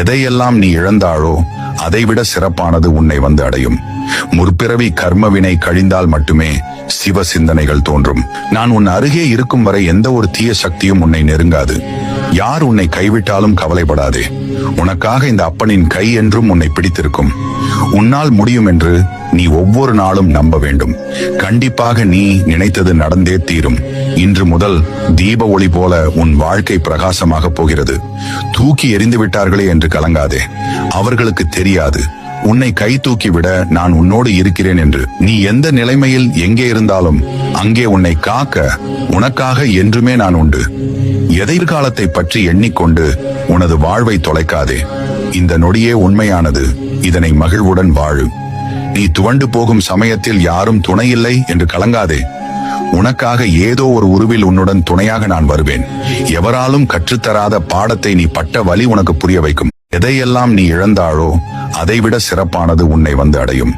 எதையெல்லாம் நீ இழந்தாளோ அதைவிட சிறப்பானது உன்னை வந்து அடையும். முற்பிறவி கர்மவினை கழிந்தால் மட்டுமே சிவ சிந்தனைகள் தோன்றும். நான் உன் அருகே இருக்கும் வரை எந்த ஒரு தீய சக்தியும் உன்னை நெருங்காது. யார் உன்னை கைவிட்டாலும் கவலைப்படாதே. உனக்காக இந்த அப்பனின் கை என்றும் உன்னை பிடித்திருக்கும். உன்னால் முடியும் என்று நீ ஒவ்வொரு நாளும் நம்ப வேண்டும். கண்டிப்பாக நீ நினைத்தது நடந்தே தீரும். இன்று முதல் தீப ஒளி போல உன் வாழ்க்கை பிரகாசமாக போகிறது. தூக்கி எறிந்து விட்டார்களே என்று கலங்காதே. அவர்களுக்கு தெரியாது. உன்னை கை தூக்கி விட நான் உன்னோடு இருக்கிறேன் என்று. நீ எந்த நிலைமையில் எங்கே இருந்தாலும் அங்கே உன்னை காக்க உனக்காக என்றுமே நான் உண்டு. எதிர்காலத்தை பற்றி எண்ணிக்கொண்டு உனது வாழ்வை தொலைக்காதே. இந்த நொடியே உண்மையானது. இதனை மகிழ்வுடன் வாழு. நீ துவண்டு போகும் சமயத்தில் யாரும் துணையில்லை என்று கலங்காதே. உனக்காக ஏதோ ஒரு உருவில் உன்னுடன் துணையாக நான் வருவேன். எவராலும் கற்றுத்தராத பாடத்தை நீ பட்ட வழி உனக்கு புரிய வைக்கும். எதையெல்லாம் நீ இழந்தாளோ அதைவிட சிறப்பானது உன்னை வந்து அடையும்.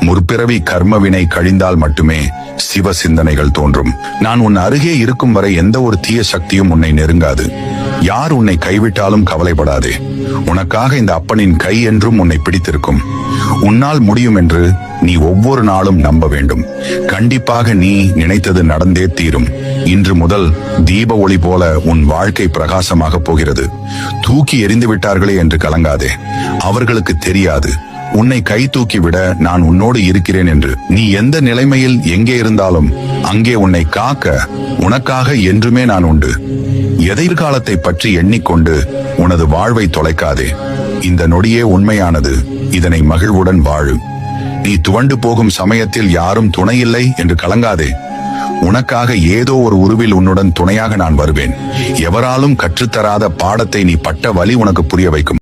முற்பிறவி கர்மவினை கழிந்தால் மட்டுமே சிவ சிந்தனைகள் தோன்றும். நான் உன் அருகே இருக்கும் வரை எந்த ஒரு தீய சக்தியும் உன்னை நெருங்காது. யார் உன்னை கைவிட்டாலும் கவலைப்படாதே. உனக்காக இந்த அப்பனின் கை என்றும் உன்னை பிடித்திருக்கும். உன்னால் முடியும் என்று நீ ஒவ்வொரு நாளும் நம்ப வேண்டும். கண்டிப்பாக நீ நினைத்தது நடந்தே தீரும். இன்று முதல் தீப ஒளி போல உன் வாழ்க்கை பிரகாசமாக போகிறது. தூக்கி எறிந்து விட்டார்களே என்று கலங்காதே. அவர்களுக்கு தெரியாது. உன்னை கை தூக்கி விட நான் உன்னோடு இருக்கிறேன் என்று. நீ எந்த நிலைமையில் எங்கே இருந்தாலும் அங்கே உன்னை காக்க உனக்காக என்றுமே நான் உண்டு. எதிர்காலத்தை பற்றி எண்ணிக்கொண்டு உனது வாழ்வை தொலைக்காதே. இந்த நொடியே உண்மையானது. இதனை மகிழ்வுடன் வாழு. நீ துவண்டு போகும் சமயத்தில் யாரும் துணையில்லை என்று கலங்காதே. உனக்காக ஏதோ ஒரு உருவில் உன்னுடன் துணையாக நான் வருவேன். எவராலும் கற்றுத்தராத பாடத்தை நீ பட்ட வழி உனக்கு புரிய வைக்கும்.